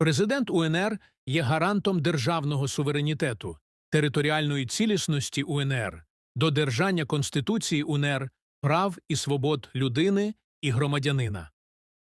Президент УНР є гарантом державного суверенітету, територіальної цілісності УНР, додержання Конституції УНР, прав і свобод людини і громадянина.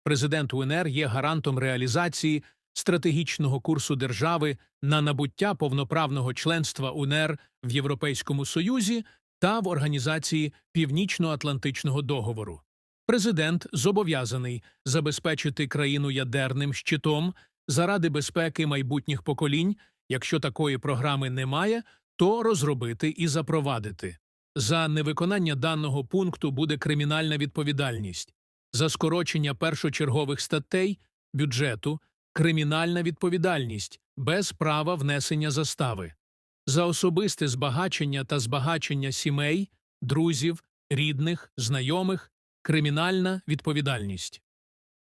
Президент УНР є гарантом реалізації стратегічного курсу держави на набуття повноправного членства УНР в Європейському Союзі та в Організації Північно-Атлантичного договору. Президент зобов'язаний забезпечити країну ядерним щитом заради безпеки майбутніх поколінь, якщо такої програми немає, то розробити і запровадити. За невиконання даного пункту буде кримінальна відповідальність, за скорочення першочергових статей бюджету кримінальна відповідальність без права внесення застави, за особисте збагачення та збагачення сімей, друзів, рідних, знайомих кримінальна відповідальність.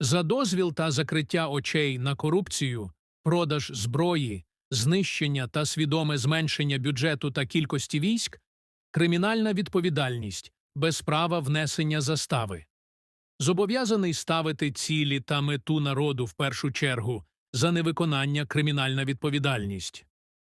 За дозвіл та закриття очей на корупцію, продаж зброї, знищення та свідоме зменшення бюджету та кількості військ кримінальна відповідальність без права внесення застави. Зобов'язаний ставити цілі та мету народу в першу чергу за невиконання кримінальна відповідальність.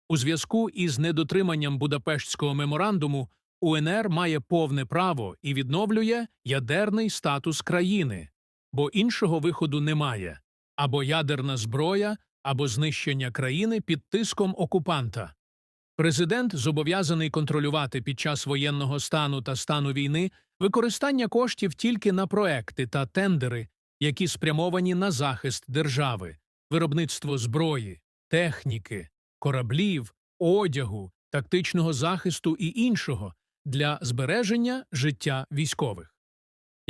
У зв'язку із недотриманням Будапештського меморандуму УНР має повне право і відновлює ядерний статус країни, бо іншого виходу немає або ядерна зброя, або знищення країни під тиском окупанта. Президент зобов'язаний контролювати під час воєнного стану та стану війни використання коштів тільки на проекти та тендери, які спрямовані на захист держави, виробництво зброї, техніки, кораблів, одягу, тактичного захисту і іншого для збереження життя військових.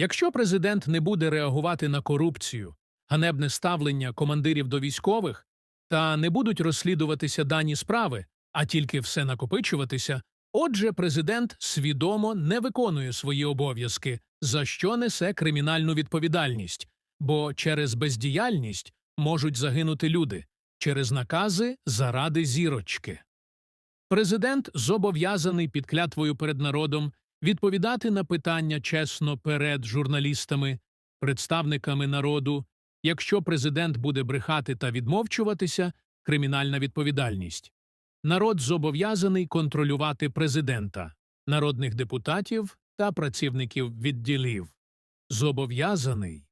Якщо президент не буде реагувати на корупцію, ганебне ставлення командирів до військових та не будуть розслідуватися дані справи, а тільки все накопичуватися, отже, президент свідомо не виконує свої обов'язки, за що несе кримінальну відповідальність, бо через бездіяльність можуть загинути люди, через накази заради зірочки. Президент зобов'язаний під клятвою перед народом відповідати на питання чесно перед журналістами, представниками народу. Якщо президент буде брехати та відмовчуватися, кримінальна відповідальність. Народ зобов'язаний контролювати президента, народних депутатів та працівників відділів. Зобов'язаний